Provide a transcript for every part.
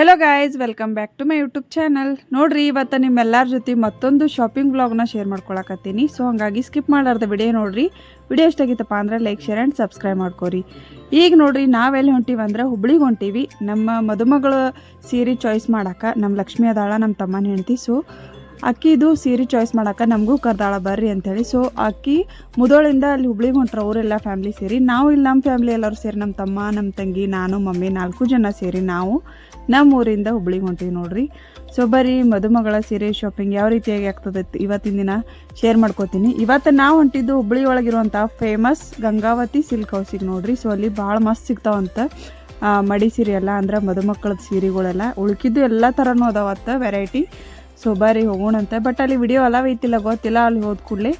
Hello guys welcome back to my YouTube channel ನೋಡ್ರಿ, ಇವತ್ತು ನಿಮ್ಮೆಲ್ಲರ ಜೊತೆ ಮತ್ತೊಂದು ಶಾಪಿಂಗ್ ಬ್ಲಾಗ್ನ ಶೇರ್ ಮಾಡ್ಕೊಳಕತ್ತೀನಿ. ಸೊ ಹಂಗಾಗಿ ಸ್ಕಿಪ್ ಮಾಡಾರ್ದ ವಿಡಿಯೋ ನೋಡ್ರಿ. ವಿಡಿಯೋ ಎಷ್ಟಾಗಿತ್ತಪ್ಪ ಅಂದ್ರೆ ಲೈಕ್ ಶೇರ್ ಆ್ಯಂಡ್ ಸಬ್ಸ್ಕ್ರೈಬ್ ಮಾಡ್ಕೋರಿ. ಈಗ ನೋಡ್ರಿ, ನಾವೆಲ್ಲಿ ಹೊಂಟೀವಿ ಅಂದ್ರೆ ಹುಬ್ಳಿಗೆ ಹೊಂಟೀವಿ. ನಮ್ಮ ಮದುಮಗಳ ಸೀರೆ ಚಾಯ್ಸ್ ಮಾಡೋಕೆ ನಮ್ಮ ಲಕ್ಷ್ಮಿ ಅದಾಳ ನಮ್ಮ ತಮ್ಮನ ಹೆಂಡತಿ. ಸೊ ಅಕ್ಕಿದು ಸೀರೆ ಚಾಯ್ಸ್ ಮಾಡಕ್ಕೆ ನಮಗೂ ಕರ್ದಾಳ ಬರ್ರಿ ಅಂಥೇಳಿ ಸೊ ಅಕ್ಕಿ ಮುದೋಳಿಂದ ಅಲ್ಲಿ ಹುಬ್ಳಿಗೆ ಹೊಂಟ್ರೆ, ಅವರೆಲ್ಲ ಫ್ಯಾಮ್ಲಿ ಸೇರಿ. ನಾವು ಇಲ್ಲಿ ನಮ್ಮ ಫ್ಯಾಮ್ಲಿ ಎಲ್ಲರೂ ಸೇರಿ ನಮ್ಮ ತಮ್ಮ ನಮ್ಮ ತಂಗಿ, ನಾನು, ಮಮ್ಮಿ ನಾಲ್ಕು ಜನ ಸೇರಿ ನಾವು ನಮ್ಮ ಊರಿಂದ ಹುಬ್ಳಿಗೆ ಹೊಂಟೀವಿ ನೋಡ್ರಿ. ಸೊ ಬರೀ ಮದುಮಗಳ ಸೀರೆ ಶಾಪಿಂಗ್ ಯಾವ ರೀತಿಯಾಗಿ ಆಗ್ತದೆ ಇವತ್ತಿನ ದಿನ ಶೇರ್ ಮಾಡ್ಕೋತೀನಿ. ಇವತ್ತು ನಾವು ಹೊಂಟಿದ್ದು ಹುಬ್ಳಿ ಒಳಗಿರುವಂಥ ಫೇಮಸ್ ಗಂಗಾವತಿ ಸಿಲ್ಕ್ ಹೌಸಿಗೆ ನೋಡ್ರಿ. ಸೊ ಅಲ್ಲಿ ಭಾಳ ಮಸ್ತ್ ಸಿಗ್ತಾವಂತ ಮಡಿ ಸೀರೆ ಎಲ್ಲ, ಅಂದ್ರೆ ಮದುಮಕ್ಕಳದ ಸೀರೆಗಳೆಲ್ಲ. ಉಳ್ಕಿದ್ದು ಎಲ್ಲ ಥರನೂ ಅದಾವತ್ತ ವೆರೈಟಿ ಸೊ ಬರ್ರಿ ಹೋಗೋಣಂತೆ. ಬಟ್ ಅಲ್ಲಿ ವಿಡಿಯೋ ಅಲಾವ್ ಐತಿಲ್ಲ ಗೊತ್ತಿಲ್ಲ, ಅಲ್ಲಿ ಹೋದ ಕೂಡಲೇ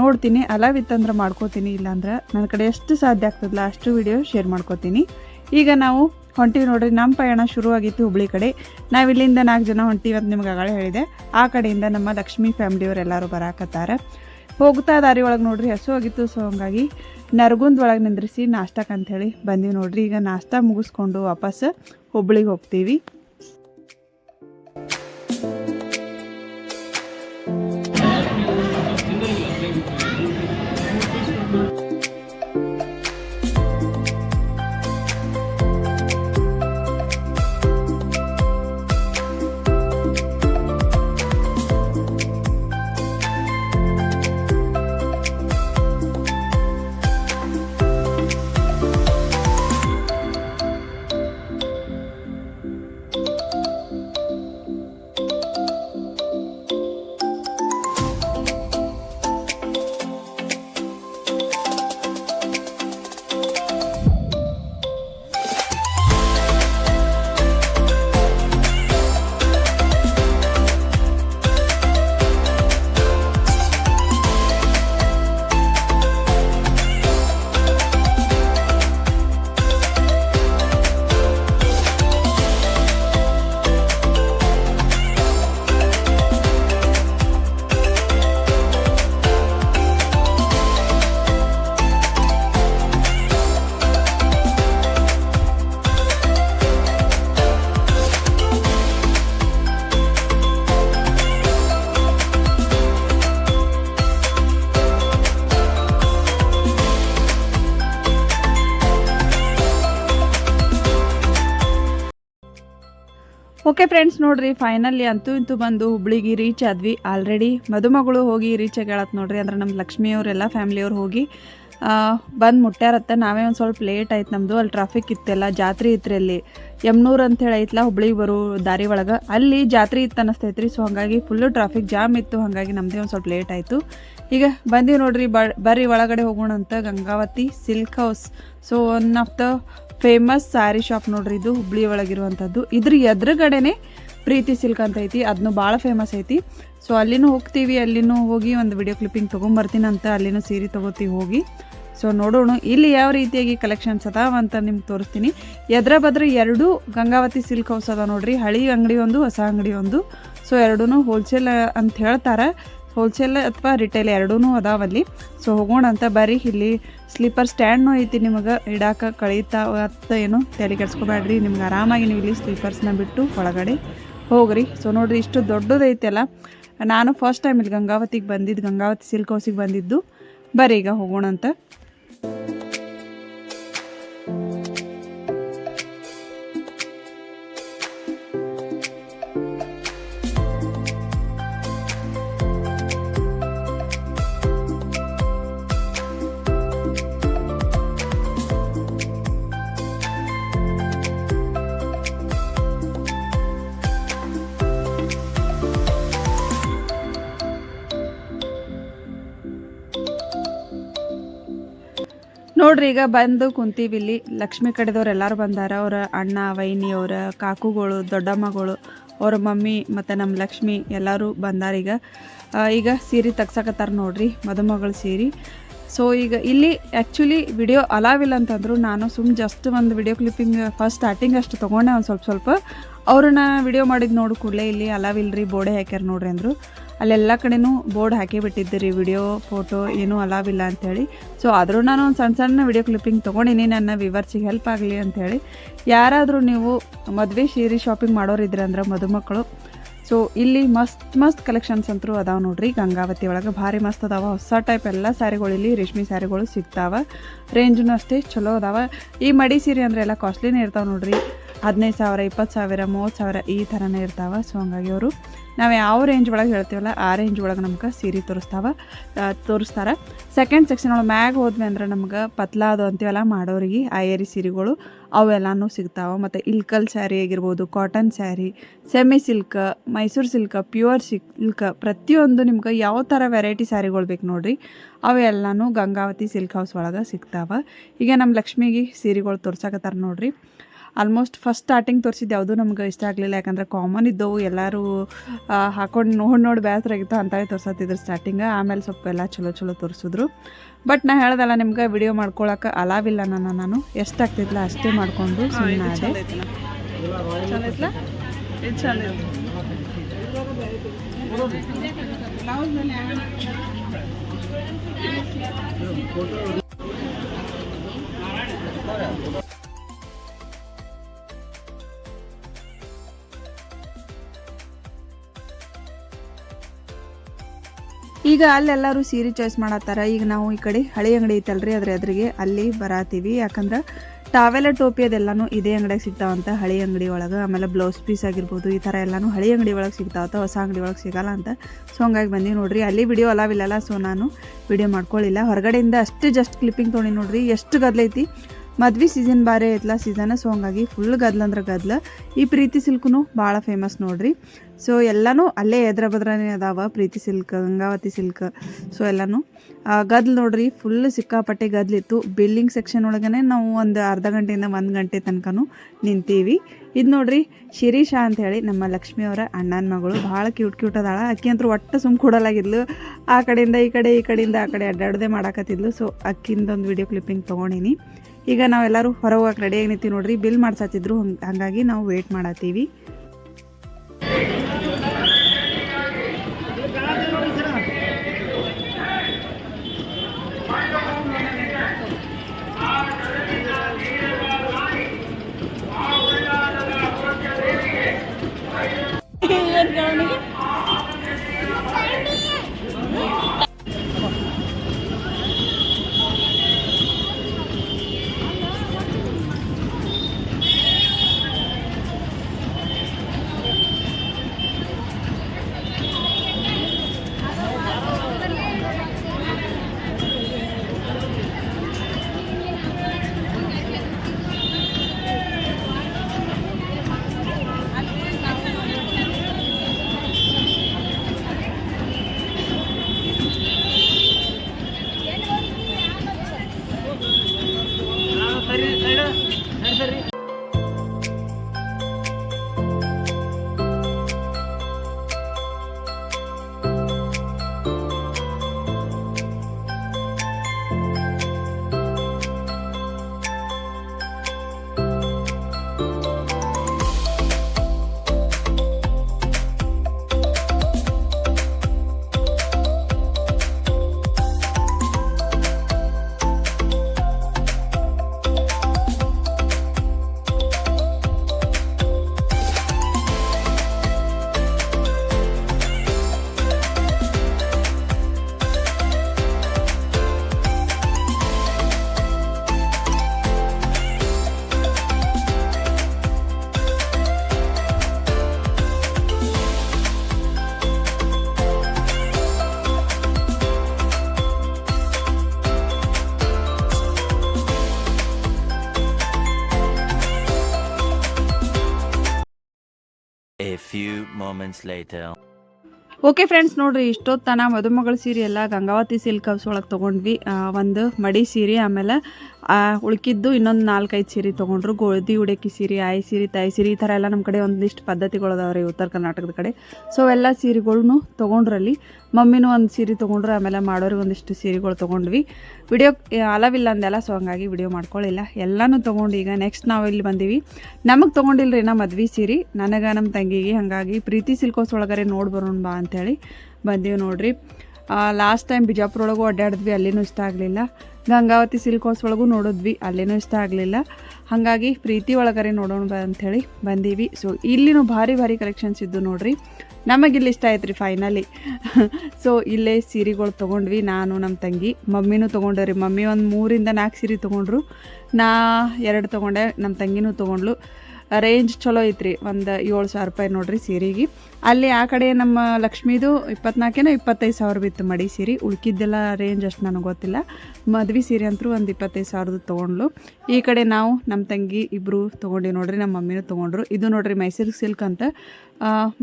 ನೋಡ್ತೀನಿ. ಅಲಾವ್ ಇತ್ತಂದ್ರೆ ಮಾಡ್ಕೋತೀನಿ, ಇಲ್ಲಾಂದ್ರೆ ನನ್ನ ಕಡೆ ಎಷ್ಟು ಸಾಧ್ಯ ಆಗ್ತದಲ್ಲ ಅಷ್ಟು ವಿಡಿಯೋ ಶೇರ್ ಮಾಡ್ಕೋತೀನಿ. ಈಗ ನಾವು ಹೊಂಟೀವಿ ನೋಡ್ರಿ ನಮ್ಮ ಪಯಣ ಶುರುವಾಗಿತ್ತು ಹುಬ್ಳಿ ಕಡೆ. ನಾವಿಲ್ಲಿಂದ ನಾಲ್ಕು ಜನ ಹೊಂಟೀವಿ ಅಂತ ನಿಮ್ಗೆ ಅಗಳ ಹೇಳಿದೆ. ಆ ಕಡೆಯಿಂದ ನಮ್ಮ ಲಕ್ಷ್ಮೀ ಫ್ಯಾಮ್ಲಿಯವ್ರು ಎಲ್ಲರೂ ಬರಾಕತ್ತಾರೆ. ಹೋಗ್ತಾ ದಾರಿ ಒಳಗೆ ನೋಡ್ರಿ, ಹಸು ಆಗಿತ್ತು ಸೊ ಹಂಗಾಗಿ ನರಗುಂದ್ ಒಳಗೆ ನಿಂದ್ರಿಸಿ ನಾಷ್ಟಕ್ಕೆ ಅಂಥೇಳಿ ಬಂದೀವಿ ನೋಡ್ರಿ. ಈಗ ನಾಷ್ಟ ಮುಗಿಸ್ಕೊಂಡು ವಾಪಸ್ ಹುಬ್ಳಿಗೆ ಹೋಗ್ತೀವಿ. ಓಕೆ ಫ್ರೆಂಡ್ಸ್ ನೋಡ್ರಿ ಫೈನಲಿ ಅಂತೂ ಇಂತೂ ಬಂದು ಹುಬ್ಳಿಗೆ ರೀಚ್ ಆದ್ವಿ. ಆಲ್ರೆಡಿ ಮದುಮಗಳು ಹೋಗಿ ರೀಚ್ ಆಗ್ಯಾಳತ್ ನೋಡ್ರಿ, ಅಂದ್ರೆ ನಮ್ಮ ಲಕ್ಷ್ಮಿಯವರೆಲ್ಲ ಫ್ಯಾಮ್ಲಿಯವ್ರು ಹೋಗಿ ಬಂದು ಮುಟ್ಟ್ಯಾರತ್ತ ನಾವೇ ಒಂದು ಸ್ವಲ್ಪ ಲೇಟ್ ಆಯ್ತು ನಮ್ಮದು ಅಲ್ಲಿ ಟ್ರಾಫಿಕ್ ಇತ್ತೆಲ್ಲ ಜಾತ್ರೆ ಇತ್ತು ಅಲ್ಲಿ. ಯಮ್ನೂರು ಅಂತೇಳಿ ಐತ್ಲ, ಹುಬ್ಳಿಗೆ ಬರೋ ದಾರಿ ಒಳಗೆ. ಅಲ್ಲಿ ಜಾತ್ರೆ ಇತ್ತು ಅನ್ನಿಸ್ತೈತ್ರಿ ಸೊ ಹಾಗಾಗಿ ಫುಲ್ಲು ಟ್ರಾಫಿಕ್ ಜಾಮ್ ಇತ್ತು, ಹಾಗಾಗಿ ನಮ್ಮದೇ ಒಂದು ಸ್ವಲ್ಪ ಲೇಟ್ ಆಯಿತು. ಈಗ ಬಂದಿವಿ ನೋಡ್ರಿ ಬರ್ರಿ ಒಳಗಡೆ ಹೋಗೋಣ ಅಂತ Gangavathi silk house so one of the famous saree shop ನೋಡ್ರಿ, ಇದು ಹುಬ್ಳಿ ಒಳಗಿರುವಂಥದ್ದು. ಇದ್ರ ಎದುರುಗಡೆನೆ ಪ್ರೀತಿ ಸಿಲ್ಕ್ ಅಂತ ಐತಿ ಅದನ್ನು ಭಾಳ ಫೇಮಸ್ ಐತಿ. ಸೊ ಅಲ್ಲಿನೂ ಹೋಗ್ತೀವಿ, ಅಲ್ಲಿನೂ ಹೋಗಿ ಒಂದು ವಿಡಿಯೋ ಕ್ಲಿಪ್ಪಿಂಗ್ ತೊಗೊಂಬರ್ತೀನಿ ಅಂತ ಅಲ್ಲಿನೂ ಸೀರೆ ತೊಗೋತೀವಿ ಹೋಗಿ. ಸೊ ನೋಡೋಣ, ಇಲ್ಲಿ ಯಾವ ರೀತಿಯಾಗಿ ಕಲೆಕ್ಷನ್ಸ್ ಅದಾವ ಅಂತ ನಿಮ್ಗೆ ತೋರಿಸ್ತೀನಿ. ಎದ್ರ ಬದ್ರ ಎರಡೂ ಗಂಗಾವತಿ ಸಿಲ್ಕ್ ಹೌಸ್ ಅದ ನೋಡ್ರಿ, ಹಳಿ ಅಂಗಡಿ ಒಂದು, ಹೊಸ ಅಂಗಡಿ ಒಂದು. ಸೊ ಎರಡೂ ಹೋಲ್ಸೇಲ್ ಅಂತ ಹೇಳ್ತಾರೆ. ಹೋಲ್ಸೇಲ್ ಅಥವಾ ರಿಟೇಲ್ ಎರಡೂ ಅದಾವಲ್ಲಿ. ಸೊ ಹೋಗೋಣ ಅಂತ ಬರ್ರಿ. ಇಲ್ಲಿ ಸ್ಲೀಪರ್ ಸ್ಟ್ಯಾಂಡ್ನೂ ಐತಿ ನಿಮಗೆ. ಇಡಾಕ ಕಳೀತಾ ಅತ್ತ ಏನು ತಲೆ ಕೆಡ್ಸ್ಕೊಬೇಡ್ರಿ ನಿಮ್ಗೆ ಆರಾಮಾಗಿ ನೀವು ಇಲ್ಲಿ ಸ್ಲೀಪರ್ಸ್ನ ಬಿಟ್ಟು ಒಳಗಡೆ ಹೋಗ್ರಿ. ಸೊ ನೋಡಿರಿ, ಇಷ್ಟು ದೊಡ್ಡದೈತೆಲ್ಲ. ನಾನು ಫಸ್ಟ್ ಟೈಮ್ ಇಲ್ಲಿ ಗಂಗಾವತಿಗೆ ಬಂದಿದ್ದು ಗಂಗಾವತಿ ಸಿಲ್ಕ್ ಹೌಸಿಗೆ ಬಂದಿದ್ದು. ಬರ್ರಿ, ಈಗ ಹೋಗೋಣ ಅಂತ. ನೋಡ್ರಿ, ಈಗ ಬಂದು ಕುಂತೀವಿ ಇಲ್ಲಿ. ಲಕ್ಷ್ಮಿ ಕಡೆದವ್ರು ಎಲ್ಲರೂ ಬಂದಾರ. ಅವ್ರ ಅಣ್ಣ, ವೈನಿ, ಅವ್ರ ಕಾಕುಗಳು, ದೊಡ್ಡಮ್ಮಗಳು, ಅವ್ರ ಮಮ್ಮಿ ಮತ್ತು ನಮ್ಮ ಲಕ್ಷ್ಮಿ ಎಲ್ಲರೂ ಬಂದಾರ ಈಗ. ಈಗ ಸೀರೆ ತೆಗ್ಸಕತ್ತಾರ ನೋಡ್ರಿ, ಮದುಮಗಳ ಸೀರೆ. ಸೊ ಈಗ ಇಲ್ಲಿ ಆ್ಯಕ್ಚುಲಿ ವಿಡಿಯೋ ಅಲಾವಿಲ್ಲ ಅಂತಂದ್ರು ನಾನು ಸುಮ್ಮ ಜಸ್ಟ್ ಒಂದು ವಿಡಿಯೋ ಕ್ಲಿಪ್ಪಿಂಗ್ ಫಸ್ಟ್ ಸ್ಟಾರ್ಟಿಂಗ್ ಅಷ್ಟು ತೊಗೊಂಡೆ ಒಂದು ಸ್ವಲ್ಪ ಸ್ವಲ್ಪ. ಅವ್ರನ್ನ ವಿಡಿಯೋ ಮಾಡಿದ್ದು ನೋಡು ಕೂಡಲೇ ಇಲ್ಲಿ ಅಲಾವಿಲ್ರಿ ಬೋಡೆ ಹಾಕ್ಯಾರ ನೋಡ್ರಿ ಅಂದರು. ಅಲ್ಲೆಲ್ಲ ಕಡೆನೂ ಬೋರ್ಡ್ ಹಾಕಿ ಬಿಟ್ಟಿದ್ದೀರಿ, ವಿಡಿಯೋ, ಫೋಟೋ ಏನೂ ಅಲಾವಿಲ್ಲ ಅಂಥೇಳಿ ಸೊ ಆದರೂ ನಾನು ಒಂದು ಸಣ್ಣ ಸಣ್ಣ ವಿಡಿಯೋ ಕ್ಲಿಪ್ಪಿಂಗ್ ತೊಗೊಂಡಿನಿ, ನನ್ನ ವಿವರ್ಸಿಗೆ ಹೆಲ್ಪ್ ಆಗಲಿ ಅಂಥೇಳಿ ಯಾರಾದರೂ ನೀವು ಮದುವೆ, ಸೀರೆ ಶಾಪಿಂಗ್ ಮಾಡೋರಿದ್ರೆ ಅಂದ್ರೆ ಮದುಮಕ್ಕಳು. ಸೊ ಇಲ್ಲಿ ಮಸ್ತ್ ಮಸ್ತ್ ಕಲೆಕ್ಷನ್ಸ್ ಅಂತೂ ಅದಾವೆ ನೋಡ್ರಿ. ಗಂಗಾವತಿ ಒಳಗೆ ಭಾರಿ ಮಸ್ತ್ ಅದಾವ. ಹೊಸ ಟೈಪ್ ಎಲ್ಲ ಸ್ಯಾರಿಗಳು ಇಲ್ಲಿ, ರೇಷ್ಮೆ ಸ್ಯಾರಿಗಳು ಸಿಗ್ತಾವೆ. ರೇಂಜ್ನೂ ಅಷ್ಟೇ ಚಲೋ ಅದಾವ. ಈ ಮಡಿ ಸೀರೆ ಅಂದ್ರೆ ಎಲ್ಲ ಕಾಸ್ಟ್ಲಿನೇ ಇರ್ತಾವೆ ನೋಡ್ರಿ. ಹದಿನೈದು ಸಾವಿರ, ಇಪ್ಪತ್ತು ಸಾವಿರ, ಮೂವತ್ತು ಸಾವಿರ ಈ ಥರನೇ ಇರ್ತಾವೆ. ಸೊ ಹಂಗಾಗಿ ಅವರು ನಾವು ಯಾವ ರೇಂಜ್ ಒಳಗೆ ಹೇಳ್ತೀವಲ್ಲ, ಆ ರೇಂಜ್ ಒಳಗೆ ನಮ್ಗೆ ಸೀರೆ ತೋರಿಸ್ತಾವೆ ತೋರಿಸ್ತಾರೆ. ಸೆಕೆಂಡ್ ಸೆಕ್ಷನ್ ಒಳಗೆ ಮ್ಯಾಗ ಹೋದ್ವಿ ಅಂದ್ರೆ ನಮ್ಗೆ ಪತ್ಲಾದು ಅಂತೀವಲ್ಲ, ಮಾಡೋರಿಗೆ ಆ ಏರಿ ಸೀರೆಗಳು ಅವೆಲ್ಲನೂ ಸಿಗ್ತಾವೆ. ಮತ್ತು ಇಲ್ಕಲ್ ಸ್ಯಾರಿ ಆಗಿರ್ಬೋದು, cotton saree, semi silk, Mysore silk, pure silk, ಪ್ರತಿಯೊಂದು ನಿಮ್ಗೆ ಯಾವ ಥರ ವೆರೈಟಿ ಸ್ಯಾರಿಗಳು ಬೇಕು ನೋಡಿರಿ, ಅವೆಲ್ಲನೂ ಗಂಗಾವತಿ ಸಿಲ್ಕ್ ಹೌಸ್ ಒಳಗೆ ಸಿಗ್ತಾವೆ. ಈಗ ನಮ್ಮ ಲಕ್ಷ್ಮಿಗೆ ಸೀರೆಗಳು ತೋರ್ಸಕತ್ತಾರ ನೋಡ್ರಿ. ಆಲ್ಮೋಸ್ಟ್ ಫಸ್ಟ್ ಸ್ಟಾರ್ಟಿಂಗ್ ತೋರಿಸಿದ್ದು ಯಾವುದೂ ನಮ್ಗೆ ಇಷ್ಟ ಆಗಲಿಲ್ಲ. ಯಾಕಂದ್ರೆ ಕಾಮನ್ ಇದ್ದವು ಎಲ್ಲರೂ ಹಾಕೊಂಡು ನೋಡಿ ನೋಡಿ ಬೇಸರ ಆಗಿತ್ತು ಅಂತವೇ ತೋರ್ಸತ್ತಿದ್ರು ಸ್ಟಾರ್ಟಿಂಗ್ ಆಮೇಲೆ ಸ್ವಲ್ಪ ಎಲ್ಲ ಚಲೋ ಚಲೋ ತೋರಿಸಿದ್ರು. ಬಟ್ ನಾ ಹೇಳ್ದಲ್ಲ ನಿಮ್ಗೆ ವಿಡಿಯೋ ಮಾಡ್ಕೊಳಕ್ಕೆ ಅಲಾವಿಲ್ಲ ನಾನು. ನಾನು ಎಷ್ಟಾಗ್ತಿದ್ಲ ಅಷ್ಟೇ ಮಾಡಿಕೊಂಡು ಸುಮ್ಮನೆ ಅದೇ ಈಗ ಅಲ್ಲೆಲ್ಲರೂ ಸೀರೆ ಚಾಯ್ಸ್ ಮಾಡತ್ತಾರ ಈಗ ನಾವು ಈ ಕಡೆ ಹಳಿ ಅಂಗಡಿ ಐತಲ್ರಿ ಅದ್ರ ಎದುರಿಗೆ ಅಲ್ಲಿ ಬರಾತೀವಿ. ಯಾಕಂದ್ರೆ ಟಾವೆಲ ಟೋಪಿ ಅದೆಲ್ಲಾನು ಇದೇ ಅಂಗಡಿಯಾಗ ಸಿಗ್ತಾವಂತ ಹಳಿ ಅಂಗಡಿ ಒಳಗೆ, ಆಮೇಲೆ ಬ್ಲೌಸ್ ಪೀಸ್ ಆಗಿರ್ಬೋದು, ಈ ಥರ ಎಲ್ಲಾನು ಹಳಿ ಅಂಗಡಿ ಒಳಗೆ ಸಿಗ್ತಾವಂತ ಹೊಸ ಅಂಗಡಿ ಒಳಗೆ ಸಿಗಲ್ಲ ಅಂತ. ಸೊ ಹಂಗಾಗಿ ಬಂದೀವಿ ನೋಡ್ರಿ, ಅಲ್ಲಿ ವಿಡಿಯೋ ಅಲಾವಿಲ್ಲಲ್ಲ ಸೊ ನಾನು ವಿಡಿಯೋ ಮಾಡ್ಕೊಳ್ಳಿಲ್ಲ ಹೊರಗಡೆಯಿಂದ ಅಷ್ಟು ಜಸ್ಟ್ ಕ್ಲಿಪ್ಪಿಂಗ್ ತೊಗೊಂಡು ನೋಡ್ರಿ, ಎಷ್ಟು ಗದ್ಲೈತಿ. ಮದ್ವೆ ಸೀಸನ್ ಬಾರೇ ಐತ್ಲ ಸೀಸನ್ ಸೊ ಹಂಗಾಗಿ ಫುಲ್ ಗದ್ಲ ಅಂದ್ರೆ ಗದ್ಲ. ಈ ಪ್ರೀತಿ ಸಿಲ್ಕ್ನು ಭಾಳ ಫೇಮಸ್ ನೋಡ್ರಿ. ಸೊ ಎಲ್ಲನೂ ಅಲ್ಲೇ ಎದ್ರ ಬದ್ರನೇ ಅದಾವ, Preethi silk, Gangavathi silk. So ಎಲ್ಲನೂ. ಗದ್ಲ್ ನೋಡ್ರಿ ಫುಲ್ ಸಿಕ್ಕಾಪಟ್ಟೆ ಗದ್ಲಿತ್ತು ಬಿಲ್ಲಿಂಗ್ ಸೆಕ್ಷನ್ ಒಳಗನೆ ನಾವು ಒಂದು ಅರ್ಧ ಗಂಟೆಯಿಂದ ಒಂದು ಗಂಟೆ ತನಕನೂ ನಿಂತೀವಿ. ಇದು ನೋಡ್ರಿ, ಶಿರೀಷಾ ಅಂತ ಹೇಳಿ ನಮ್ಮ ಲಕ್ಷ್ಮಿಯವರ ಅಣ್ಣನ ಮಗಳು. ಭಾಳ ಕ್ಯೂಟ್ ಕ್ಯೂಟ್ ಅದಾಳ. ಅಕ್ಕಿ ಅಂತೂ ಒಟ್ಟು ಸುಮ್ ಕೊಡಲಾಗಿದ್ಲು. ಆ ಕಡೆಯಿಂದ ಈ ಕಡೆ, ಈ ಕಡೆಯಿಂದ ಆ ಕಡೆ ಅಡ್ಡಾಡದೆ ಮಾಡಾಕತ್ತಿದ್ಲು. ಸೊ ಅಕ್ಕಿಂದೊಂದು ವಿಡಿಯೋ ಕ್ಲಿಪ್ಪಿಂಗ್ ತೊಗೊಂಡಿನಿ. ಈಗ ನಾವೆಲ್ಲರೂ ಹೊರ ಹೋಗಕ್ಕೆ ರೆಡಿಯಾಗಿ ನಿಂತೀವಿ ನೋಡ್ರಿ. ಬಿಲ್ ಮಾಡ್ಸತ್ತಿದ್ರು ಹಂಗ್- ಹಂಗಾಗಿ ನಾವು ವೇಟ್ ಮಾಡತ್ತೀವಿ later. ಓಕೆ ಫ್ರೆಂಡ್ಸ್ ನೋಡ್ರಿ, ಇಷ್ಟೊತ್ತನ ಮದುಮಗಳ ಸೀರೆ ಎಲ್ಲ ಗಂಗಾವತಿ ಸಿಲ್ಕ್ ಹೌಸ್ ಒಳಗೆ ತೊಗೊಂಡ್ವಿ ಒಂದು ಮಡಿ ಸೀರೆ, ಆಮೇಲೆ ಉಳ್ಕಿದ್ದು ಇನ್ನೊಂದು ನಾಲ್ಕೈದು ಸೀರೆ ತೊಗೊಂಡ್ರು. ಗೋಧಿ, ಉಡಕಿ ಸೀರೆ, ಆಯಿ ಸೀರೆ, ತಾಯಿ ಸೀರೆ, ಈ ಥರ ಎಲ್ಲ ನಮ್ಮ ಕಡೆ ಒಂದಿಷ್ಟು ಪದ್ಧತಿಗಳು ರೀ ಉತ್ತರ ಕರ್ನಾಟಕದ ಕಡೆ. ಸೊ ಎಲ್ಲ ಸೀರೆಗಳ್ನು ತೊಗೊಂಡ್ರಲ್ಲಿ ಮಮ್ಮಿನೂ ಒಂದು ಸೀರೆ ತೊಗೊಂಡ್ರು, ಆಮೇಲೆ ಮಾಡೋರಿಗೆ ಒಂದಿಷ್ಟು ಸೀರೆಗಳು ತೊಗೊಂಡ್ವಿ. ವಿಡಿಯೋ ಅಲವಿಲ್ಲ ಅಂದೆಲ್ಲ ಸೊ ಹಂಗಾಗಿ ವಿಡಿಯೋ ಮಾಡ್ಕೊಳ್ಳಿಲ್ಲ ಎಲ್ಲನೂ ತೊಗೊಂಡು ಈಗ ನೆಕ್ಸ್ಟ್ ನಾವು ಇಲ್ಲಿ ಬಂದೀವಿ. ನಮಗೆ ತೊಗೊಂಡಿಲ್ರಿ ನಮ್ಮ ಮದ್ವೆ ಸೀರೆ. ನನಗೆ ನಮ್ಮ ತಂಗಿಗೆ ಹಾಗಾಗಿ ಪ್ರೀತಿ ಸಿಲ್ಕೋಸ್ ಒಳಗರೆ ನೋಡಿ ಬರೋಣ ಬಾ ಅಂಥೇಳಿ ಬಂದೀವಿ ನೋಡಿರಿ. ಲಾಸ್ಟ್ ಟೈಮ್ ಬಿಜಾಪುರ ಒಳಗೂ ಅಡ್ಡಾಡಿದ್ವಿ ಅಲ್ಲಿನೂ ಇಷ್ಟ ಆಗಲಿಲ್ಲ. ಗಂಗಾವತಿ ಸಿಲ್ಕ್ ಹೌಸ್ ಒಳಗೂ ನೋಡಿದ್ವಿ. ಅಲ್ಲೇನೂ ಇಷ್ಟ ಆಗಲಿಲ್ಲ. ಹಾಗಾಗಿ ಪ್ರೀತಿ ಒಳಗರೆ ನೋಡೋಣ ಅಂಥೇಳಿ ಬಂದೀವಿ. ಸೊ ಇಲ್ಲಿನೂ ಭಾರಿ ಭಾರಿ ಕಲೆಕ್ಷನ್ಸ್ ಇದ್ದು ನೋಡ್ರಿ. ನಮಗಿಲ್ಲಿ ಇಷ್ಟ ಆಯ್ತು ರೀ ಫೈನಲಿ ಸೊ ಇಲ್ಲೇ ಸೀರೆಗಳು ತೊಗೊಂಡ್ವಿ. ನಾನು ನಮ್ಮ ತಂಗಿ. ಮಮ್ಮಿನೂ ರೀ. ಮಮ್ಮಿ ಒಂದು ಮೂರಿಂದ ನಾಲ್ಕು ಸೀರೆ ತೊಗೊಂಡ್ರು. ನಾ ಎರಡು ತೊಗೊಂಡೆ ನಮ್ಮ ತಂಗಿನೂ ತೊಗೊಂಡ್ಲು ರೇಂಜ್ ಚಲೋ ಐತ್ರಿ. ಒಂದು ಏಳು ಸಾವಿರ ರೂಪಾಯಿ ನೋಡ್ರಿ ಸೀರೆಗೆ. ಅಲ್ಲಿ ಆ ಕಡೆ ನಮ್ಮ ಲಕ್ಷ್ಮೀದು ಇಪ್ಪತ್ನಾಲ್ಕೇನೋ ಇಪ್ಪತ್ತೈದು ಸಾವಿರ ಬಿತ್ತು ಮಡಿ ಸೀರೆ. ಉಳ್ಕಿದ್ದೆಲ್ಲ ರೇಂಜ್ ಅಷ್ಟು ನನಗೆ ಗೊತ್ತಿಲ್ಲ. ಮದ್ವೆ ಸೀರೆ ಅಂತೂ ಒಂದು ಇಪ್ಪತ್ತೈದು ಸಾವಿರದ್ದು ತೊಗೊಂಡ್ಲು. ಈ ಕಡೆ ನಾವು ನಮ್ಮ ತಂಗಿ ಇಬ್ಬರು ತೊಗೊಂಡು ನೋಡ್ರಿ ನಮ್ಮ ಮಮ್ಮಿನೂ ತೊಗೊಂಡ್ರು. ಇದು ನೋಡ್ರಿ ಮೈಸೂರು ಸಿಲ್ಕ್ ಅಂತ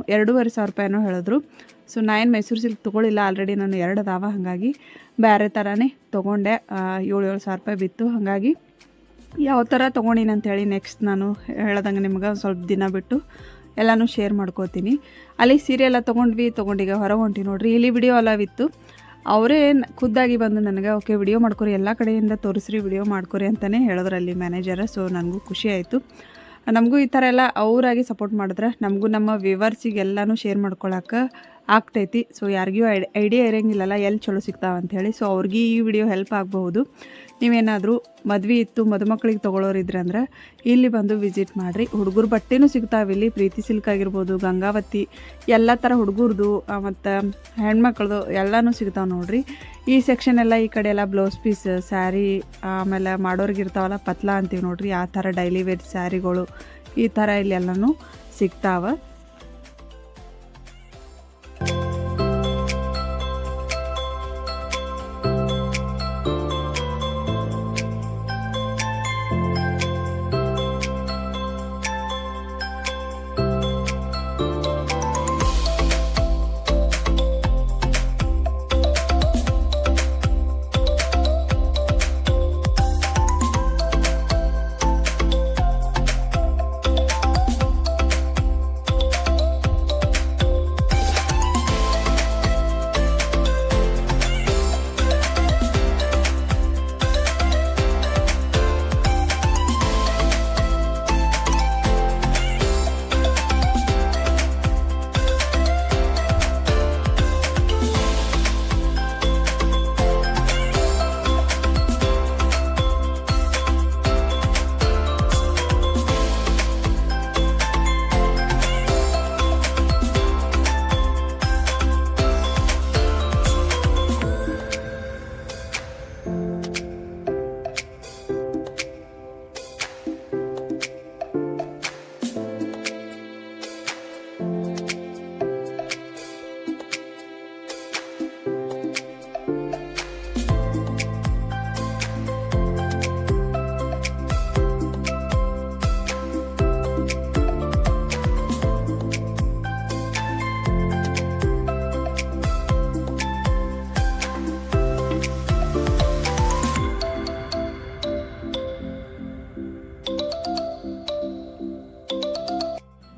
ಎರಡೂವರೆ ಸಾವಿರ ರೂಪಾಯಿನೂ ಹೇಳಿದ್ರು. ಸೊ, ನಾ ಏನು ಮೈಸೂರು ಸಿಲ್ಕ್ ತೊಗೊಳಿಲ್ಲ. ಆಲ್ರೆಡಿ ನಾನು ಎರಡು ಅದಾವ, ಹಾಗಾಗಿ ಬೇರೆ ಥರನೇ ತೊಗೊಂಡೆ. ಏಳು ಏಳು ಸಾವಿರ ರೂಪಾಯಿ ಬಿತ್ತು. ಹಾಗಾಗಿ ಯಾವ ಥರ ತೊಗೊಂಡಿನಿ ಅಂಥೇಳಿ ನೆಕ್ಸ್ಟ್ ನಾನು ಹೇಳ್ದಂಗೆ ನಿಮ್ಗೆ ಸ್ವಲ್ಪ ದಿನ ಬಿಟ್ಟು ಎಲ್ಲನೂ ಶೇರ್ ಮಾಡ್ಕೋತೀನಿ. ಅಲ್ಲಿ ಸೀರೆ ಎಲ್ಲ ತೊಗೊಂಡ್ವಿ, ತೊಗೊಂಡೀಗ ಹೊರಗೆ ಹೊಂಟಿ ನೋಡ್ರಿ. ಇಲ್ಲಿ ವಿಡಿಯೋ ಅಲ್ಲವಿತ್ತು ಅವರೇ ಖುದ್ದಾಗಿ ಬಂದು ನನಗೆ, ಓಕೆ ವಿಡಿಯೋ ಮಾಡ್ಕೊರಿ. ಎಲ್ಲ ಕಡೆಯಿಂದ ತೋರಿಸ್ರಿ ವಿಡಿಯೋ ಮಾಡ್ಕೊರಿ ಅಂತಲೇ ಹೇಳಿದ್ರು ಅಲ್ಲಿ ಮ್ಯಾನೇಜರ ಸೊ ನನಗೂ ಖುಷಿ ಆಯಿತು. ನಮಗೂ ಈ ಥರ ಎಲ್ಲ ಅವರಾಗಿ ಸಪೋರ್ಟ್ ಮಾಡಿದ್ರೆ, ನಮಗೂ ನಮ್ಮ ವ್ಯೂವರ್ಸಿಗೆಲ್ಲನೂ ಶೇರ್ ಮಾಡ್ಕೊಳಕ್ಕೆ ಆಗ್ತೈತಿ. ಸೊ ಯಾರಿಗೂ ಐಡಿಯಾ ಇರೋಂಗಿಲ್ಲಲ್ಲ ಎಲ್ಲಿ ಚಲೋ ಸಿಗ್ತಾವೆ ಅಂಥೇಳಿ ಸೊ ಅವ್ರಿಗೆ ಈ ವಿಡಿಯೋ ಹೆಲ್ಪ್ ಆಗಬಹುದು. ನೀವೇನಾದರೂ ಮದ್ವೆ ಇತ್ತು, ಮದುಮಕ್ಳಿಗೆ ತೊಗೊಳೋರಿದ್ರೆ ಅಂದ್ರೆ, ಇಲ್ಲಿ ಬಂದು ವಿಸಿಟ್ ಮಾಡಿರಿ. ಹುಡುಗರು ಬಟ್ಟೆನೂ ಸಿಗ್ತಾವೆ ಇಲ್ಲಿ. ಪ್ರೀತಿ ಸಿಲ್ಕ್ ಆಗಿರ್ಬೋದು, ಗಂಗಾವತಿ, ಎಲ್ಲ ಥರ ಹುಡುಗರ್ದು ಮತ್ತು ಹೆಣ್ಮಕ್ಳದು ಎಲ್ಲನೂ ಸಿಗ್ತಾವೆ ನೋಡಿರಿ. ಈ ಸೆಕ್ಷನ್ ಎಲ್ಲ ಈ ಕಡೆ ಎಲ್ಲ ಬ್ಲೌಸ್ ಪೀಸ್ ಸ್ಯಾರಿ ಆಮೇಲೆ ಮಾಡೋರಿಗೆ ಇರ್ತಾವಲ್ಲ, ಪತ್ಲಾ ಅಂತೀವಿ ನೋಡಿರಿ. ಆ ಥರ ಡೈಲಿ ವೇರ್ ಸ್ಯಾರಿಗಳು ಈ ಥರ ಇಲ್ಲಿ ಎಲ್ಲನೂ ಸಿಗ್ತಾವೆ.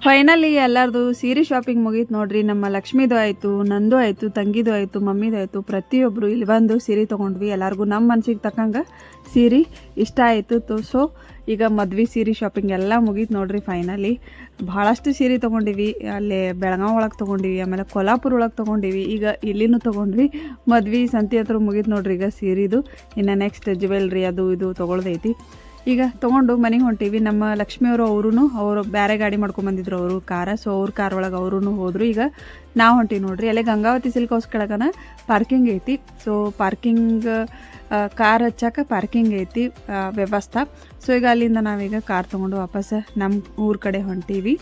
ಫೈನಲಿ ಎಲ್ಲರದು ಸೀರೆ ಶಾಪಿಂಗ್ ಮುಗೀತು ನೋಡ್ರಿ. ನಮ್ಮ ಲಕ್ಷ್ಮಿದು ಆಯಿತು, ನಂದು ಆಯಿತು, ತಂಗಿದು ಆಯಿತು, ಮಮ್ಮಿದು ಆಯಿತು. ಪ್ರತಿಯೊಬ್ಬರು ಇಲ್ಲಿ ಬಂದು ಸೀರೆ ತೊಗೊಂಡ್ವಿ. ಎಲ್ಲರಿಗೂ ನಮ್ಮ ಮನ್ಸಿಗೆ ತಕ್ಕಂಗೆ ಸೀರೆ ಇಷ್ಟ ಆಯಿತು ತು ಸೊ ಈಗ ಮದ್ವೆ, ಸೀರೆ ಶಾಪಿಂಗ್ ಎಲ್ಲ ಮುಗೀತು ನೋಡ್ರಿ ಫೈನಲಿ ಭಾಳಷ್ಟು ಸೀರೆ ತೊಗೊಂಡಿವಿ. ಅಲ್ಲಿ ಬೆಳಗಾವ್ ಒಳಗೆ ತೊಗೊಂಡಿವಿ, ಆಮೇಲೆ ಕೊಲ್ಹಾಪುರ ಒಳಗೆ ತೊಗೊಂಡಿವಿ. ಈಗ ಇಲ್ಲಿನೂ ತೊಗೊಂಡ್ವಿ. ಮದ್ವೆ, ಸಂತೆ ಹತ್ರ ಮುಗೀತು ನೋಡ್ರಿ ಈಗ ಸೀರೆದು. ಇನ್ನು ನೆಕ್ಸ್ಟ್ ಜ್ಯುವೆಲ್ರಿ ಅದು ಇದು ತೊಗೊಳ್ದೈತಿ. ಈಗ ತೊಗೊಂಡು ಮನೆಗೆ ಹೊಂಟೀವಿ. ನಮ್ಮ ಲಕ್ಷ್ಮಿಯವರು ಅವರು ಅವರು ಬೇರೆ ಗಾಡಿ ಮಾಡ್ಕೊಂಡು ಬಂದಿದ್ರು ಅವರು ಕಾರ. ಸೊ ಅವ್ರ ಕಾರ್ ಒಳಗೆ ಅವರು ಹೋದ್ರು. ಈಗ ನಾವು ಹೊಂಟೀವಿ ನೋಡ್ರಿ. ಅಲ್ಲೇ ಗಂಗಾವತಿ ಸಿಲ್ಕ್ ಹೌಸ್ ಕೆಳಗನ ಪಾರ್ಕಿಂಗ್ ಐತಿ. ಸೊ ಪಾರ್ಕಿಂಗ್ ಕಾರ್ ಹಚ್ಚಕ್ಕೆ ಪಾರ್ಕಿಂಗ್ ಐತಿ ವ್ಯವಸ್ಥೆ. ಸೊ ಈಗ ಅಲ್ಲಿಂದ ನಾವೀಗ ಕಾರ್ ತೊಗೊಂಡು ವಾಪಸ್ ನಮ್ಮ ಊರ ಕಡೆ ಹೊಂಟೀವಿ.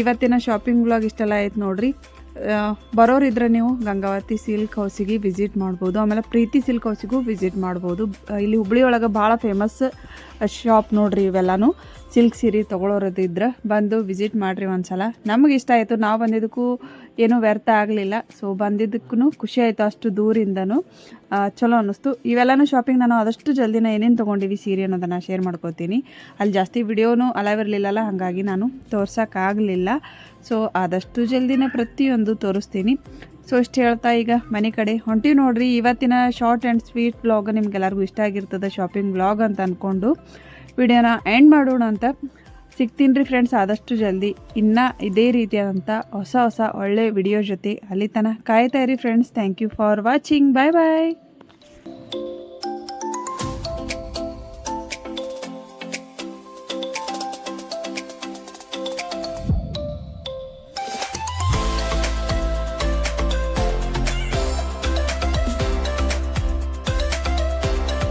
ಇವತ್ತಿನ ಶಾಪಿಂಗ್ ಬ್ಲಾಗ್ ಇಷ್ಟೆಲ್ಲ ಆಯ್ತು ನೋಡ್ರಿ. ಬರೋರಿದ್ರೆ ನೀವು ಗಂಗಾವತಿ ಸಿಲ್ಕ್ ಹೌಸಿಗೆ ವಿಸಿಟ್ ಮಾಡ್ಬೋದು. ಆಮೇಲೆ ಪ್ರೀತಿ ಸಿಲ್ಕ್ ಹೌಸಿಗೂ ವಿಸಿಟ್ ಮಾಡ್ಬೋದು. ಇಲ್ಲಿ ಹುಬ್ಳಿ ಒಳಗೆ ಭಾಳ ಫೇಮಸ್ ಶಾಪ್ ನೋಡ್ರಿ ಇವೆಲ್ಲಾನು. ಸಿಲ್ಕ್ ಸೀರೆ ತೊಗೊಳೋರದಿದ್ರೆ ಬಂದು ವಿಸಿಟ್ ಮಾಡಿರಿ ಒಂದ್ಸಲ. ನಮಗೆ ಇಷ್ಟ ಆಯಿತು. ನಾವು ಬಂದಿದ್ದಕ್ಕೂ ಏನೂ ವ್ಯರ್ಥ ಆಗಲಿಲ್ಲ. ಸೊ ಬಂದಿದ್ದಕ್ಕೂ ಖುಷಿ ಆಯಿತು ಅಷ್ಟು ದೂರಿಂದನೂ. ಚಲೋ ಅನ್ನಿಸ್ತು. ಇವೆಲ್ಲನೂ ಶಾಪಿಂಗ್ ನಾನು ಆದಷ್ಟು ಜಲ್ದಿನ ಏನೇನು ತೊಗೊಂಡಿವಿ, ಸೀರೆ ಅನ್ನೋದನ್ನು ಶೇರ್ ಮಾಡ್ಕೋತೀನಿ. ಅಲ್ಲಿ ಜಾಸ್ತಿ ವಿಡಿಯೋನು ಅಲೈವ್ ಇರಲಿಲ್ಲಲ್ಲ, ಹಾಗಾಗಿ ನಾನು ತೋರ್ಸೋಕ್ಕಾಗಲಿಲ್ಲ ಸೊ ಆದಷ್ಟು ಜಲ್ದಿನೇ ಪ್ರತಿಯೊಂದು ತೋರಿಸ್ತೀನಿ. ಸೊ ಇಷ್ಟು ಹೇಳ್ತಾ ಈಗ ಮನೆ ಕಡೆ. ಹೊಂಟಿವಿ ನೋಡ್ರಿ, ಇವತ್ತಿನ ಶಾರ್ಟ್ ಆ್ಯಂಡ್ ಸ್ವೀಟ್ ಬ್ಲಾಗ್ ನಿಮ್ಗೆಲ್ಲರಿಗೂ ಇಷ್ಟ ಆಗಿರ್ತದೆ ಶಾಪಿಂಗ್ ಬ್ಲಾಗ್ ಅಂತ ಅಂದ್ಕೊಂಡು ವಿಡಿಯೋನ ಎಂಡ್ ಮಾಡೋಣ ಅಂತ ಸಿಗ್ತೀನಿ ರೀ ಫ್ರೆಂಡ್ಸ್ ಆದಷ್ಟು ಜಲ್ದಿ. ಇನ್ನ ಇದೇ ರೀತಿಯಾದಂಥ ಹೊಸ ಹೊಸ ಒಳ್ಳೆ ವಿಡಿಯೋ ಜೊತೆ ಅಲ್ಲಿ ತನಕ ಕಾಯ್ತಾ ಇರಿ friends thank you for watching bye bye